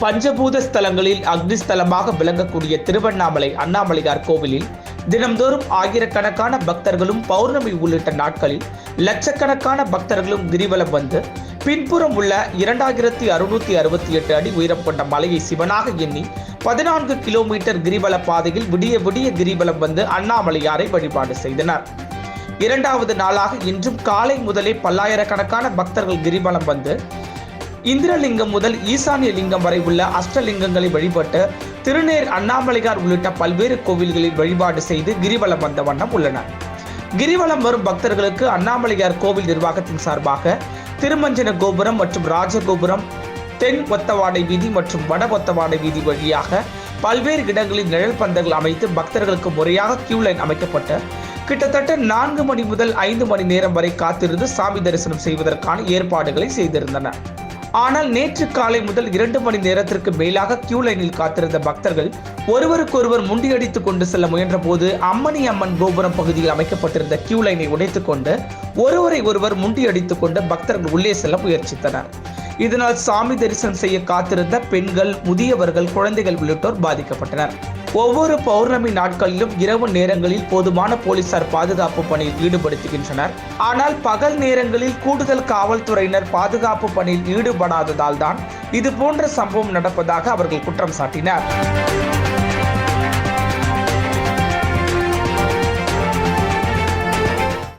பஞ்சபூத ஸ்தலங்களில் அக்னி ஸ்தலமாக விளங்கக்கூடிய திருவண்ணாமலை அண்ணாமலையார் கோவிலில் தினம்தோறும் ஆயிரக்கணக்கான பக்தர்களும் பௌர்ணமி உள்ளிட்ட நாட்களில் லட்சக்கணக்கான பக்தர்களும் கிரிவலம் வந்து பின்புறம் உள்ள இரண்டாயிரத்தி அறுநூத்தி அறுபத்தி எட்டு அடி உயரம் கொண்ட மலையை சிவனாக எண்ணி பதினான்கு கிலோமீட்டர் கிரிவல பாதையில் விடிய விடிய கிரிவலம் வந்து அண்ணாமலையாரை வழிபாடு செய்தனர். இரண்டாவது நாளாக இன்றும் காலை முதலே பல்லாயிரக்கணக்கான பக்தர்கள் கிரிவலம் வந்து இந்திரலிங்கம் முதல் ஈசானிய லிங்கம் வரை உள்ள அஷ்டலிங்கங்களை வழிபட்டு திருநேர் அண்ணாமலையார் உள்ளிட்ட பல்வேறு கோவில்களில் வழிபாடு செய்து கிரிவலம் வந்த வண்ணம் உள்ளனர் கிரிவலம் வரும் பக்தர்களுக்கு அண்ணாமலையார் கோவில் நிர்வாகத்தின் சார்பாக திருமஞ்சன கோபுரம் மற்றும் ராஜகோபுரம் தென் ஒத்தவாடை வீதி மற்றும் வட ஒத்தவாடை வீதி வழியாக பல்வேறு இடங்களில் நிழல் பந்தங்கள் அமைத்து பக்தர்களுக்கு முறையாக கியூ லைன் அமைக்கப்பட்டு கிட்டத்தட்ட நான்கு மணி முதல் ஐந்து மணி நேரம் வரை காத்திருந்து சாமி தரிசனம் செய்வதற்கான ஏற்பாடுகளை செய்திருந்தனர். ஆனால் நேற்று காலை முதல் இரண்டு மணி நேரத்திற்கு மேலாக கியூ லைனில் காத்திருந்த பக்தர்கள் ஒருவருக்கொருவர் முண்டியடித்துக் கொண்டு செல்ல முயன்ற போது அம்மணி அம்மன் கோபுரம் பகுதியில் அமைக்கப்பட்டிருந்த கியூ லைனை உடைத்துக் கொண்டு ஒருவரை ஒருவர் முண்டியடித்துக் கொண்டு பக்தர்கள் உள்ளே செல்ல முயற்சித்தனர். இதனால் சாமி தரிசனம் செய்ய காத்திருந்த பெண்கள் முதியவர்கள் குழந்தைகள் உள்ளிட்டோர் பாதிக்கப்பட்டனர். ஒவ்வொரு பௌர்ணமி நாட்களிலும் இரவு நேரங்களில் போதுமான போலீசார் பாதுகாப்பு பணியில் ஈடுபடுத்துகின்றனர். ஆனால் பகல் நேரங்களில் கூடுதல் காவல்துறையினர் பாதுகாப்பு பணியில் ஈடுபடாததால் தான் இது போன்ற சம்பவம் நடப்பதாக அவர்கள் குற்றம் சாட்டினர்.